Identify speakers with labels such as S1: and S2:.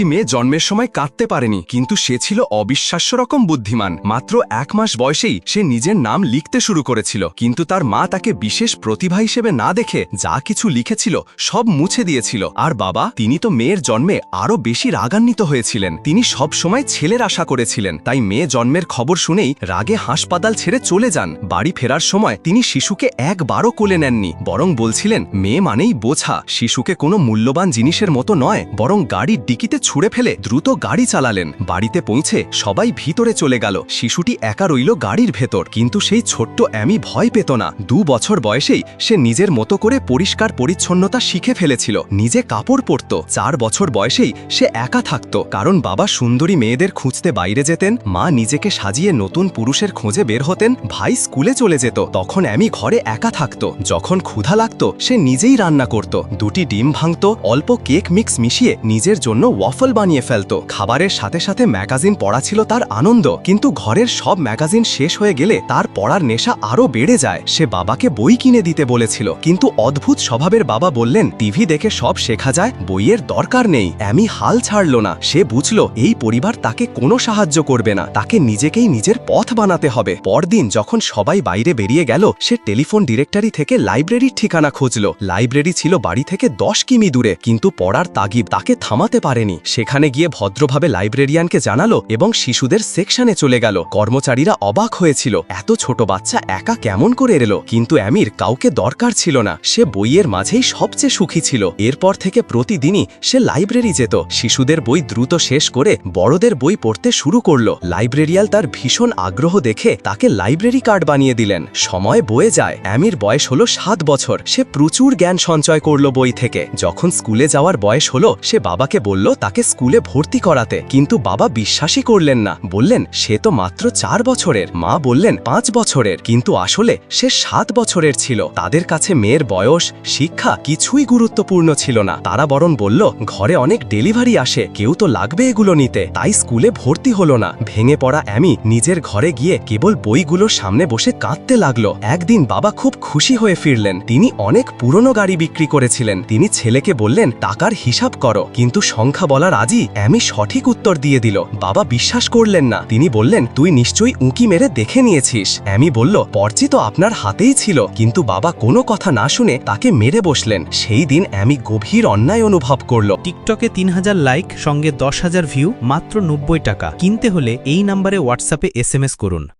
S1: একটি মেয়ে জন্মের সময় কাঁদতে পারেনি, কিন্তু সে ছিল অবিশ্বাস্য রকম বুদ্ধিমান। মাত্র এক মাস বয়সেই সে নিজের নাম লিখতে শুরু করেছিল, কিন্তু তার মা তাকে বিশেষ প্রতিভা হিসেবে না দেখে যা কিছু লিখেছিল সব মুছে দিয়েছিল। আর বাবা, তিনি তো মেয়ের জন্মে আরও বেশি রাগান্বিত হয়েছিলেন। তিনি সব সময় ছেলের আশা করেছিলেন, তাই মেয়ে জন্মের খবর শুনেই রাগে হাসপাতাল ছেড়ে চলে যান। বাড়ি ফেরার সময় তিনি শিশুকে একবারও কোলে নেননি, বরং বলছিলেন, মেয়ে মানেই বোঝা। শিশুকে কোনো মূল্যবান জিনিসের মতো নয়, বরং গাড়ির ডিকিতে ছুঁড়ে ফেলে দ্রুত গাড়ি চালালেন। বাড়িতে পৌঁছে সবাই ভিতরে চলে গেল। শিশুটি একা রইল গাড়ির ভেতর। কিন্তু সেই ছোট্ট অ্যামি ভয় পেত না। দু বছর বয়সেই সে নিজের মতো করে পরিষ্কার পরিচ্ছন্নতা শিখে ফেলেছিল। নিজে কাপড় পরত। চার বছর বয়সেই সে একা থাকত। কারণ বাবা সুন্দরী মেয়েদের খুঁজতে বাইরে যেতেন। মা নিজেকে সাজিয়ে নতুন পুরুষের খোঁজে বের হতেন। ভাই স্কুলে চলে যেত। তখন অ্যামি ঘরে একা থাকত। যখন ক্ষুধা লাগত, সে নিজেই রান্না করত। দুটি ডিম ভাঙত। অল্প কেক মিক্স মিশিয়ে নিজের জন্য ওয়াফল বানিয়ে ফেলত। খাবারের সাথে সাথে ম্যাগাজিন পড়া ছিল তার আনন্দ। কিন্তু ঘরের সব ম্যাগাজিন শেষ হয়ে গেলে তার পড়ার নেশা আরও বেড়ে যায়। সে বাবাকে বই কিনে দিতে বলেছিল। কিন্তু অদ্ভুত স্বভাবের বাবা বললেন, টিভি দেখে সব শেখা যায়, বইয়ের দরকার নেই। অ্যামি হাল ছাড়ল না। সে বুঝল, এই পরিবার তাকে কোনো সাহায্য করবে না। তাকে নিজেকেই নিজের পথ বানাতে হবে। পরদিন যখন সবাই বাইরে বেরিয়ে গেল, সে টেলিফোন ডিরেক্টরি থেকে লাইব্রেরির ঠিকানা খুঁজল। লাইব্রেরি ছিল বাড়ি থেকে দশ কিমি দূরে। কিন্তু পড়ার তাগিব তাকে থামাতে পারেনি। সেখানে গিয়ে ভদ্রভাবে লাইব্রেরিয়ানকে জানালো এবং শিশুদের সেকশনে চলে গেল। কর্মচারীরা অবাক হয়েছিল। এত ছোট বাচ্চা একা কেমন করে এলো? কিন্তু অ্যামির কাউকে দরকার ছিল না। সে বইয়ের মাঝেই সবচেয়ে সুখী ছিল। এরপর থেকে প্রতিদিনই সে লাইব্রেরি যেত। শিশুদের বই দ্রুত শেষ করে বড়দের বই পড়তে শুরু করল। লাইব্রেরিয়াল তার ভীষণ আগ্রহ দেখে তাকে লাইব্রেরি কার্ড বানিয়ে দিলেন। সময় বয়ে যায়। অ্যামির বয়স হলো সাত বছর। সে প্রচুর জ্ঞান সঞ্চয় করল বই থেকে। যখন স্কুলে যাওয়ার বয়স হলো, সে বাবাকে বলল তাকে স্কুলে ভর্তি করাতে। কিন্তু বাবা বিশ্বাসই করলেন না। বললেন, সে তো মাত্র চার বছরের। মা বললেন, পাঁচ বছরের। কিন্তু আসলে সে সাত বছরের ছিল। তাদের কাছে মেয়ের বয়স, শিক্ষা কিছুই গুরুত্বপূর্ণ ছিল না। তারা বরং বলল, ঘরে অনেক ডেলিভারি আসে, কেউ তো লাগবে এগুলো নিতে। তাই স্কুলে ভর্তি হলো না। ভেঙে পড়া অ্যামি নিজের ঘরে গিয়ে কেবল বইগুলোর সামনে বসে কাঁদতে লাগল। একদিন বাবা খুব খুশি হয়ে ফিরলেন। তিনি অনেক পুরনো গাড়ি বিক্রি করেছিলেন। তিনি ছেলেকে বললেন, টাকার হিসাব করো। কিন্তু সংখ্যা বলার আজই অ্যামি সঠিক উত্তর দিয়ে দিল। বাবা বিশ্বাস করলেন না। তিনি বললেন, তুই নিশ্চয়ই উঁকি মেরে দেখে নিয়েছিস। অ্যামি বলল, পর্চি তো আপনার হাতেই ছিল। কিন্তু বাবা কোনো কথা না শুনে তাকে মেরে বসলেন। সেই দিন অ্যামি গভীর অন্যায় অনুভব করল।
S2: টিকটকে তিন হাজার লাইক, সঙ্গে দশ হাজার ভিউ, মাত্র নব্বই টাকা। কিনতে হলে এই নাম্বারে হোয়াটসঅ্যাপে এস করুন।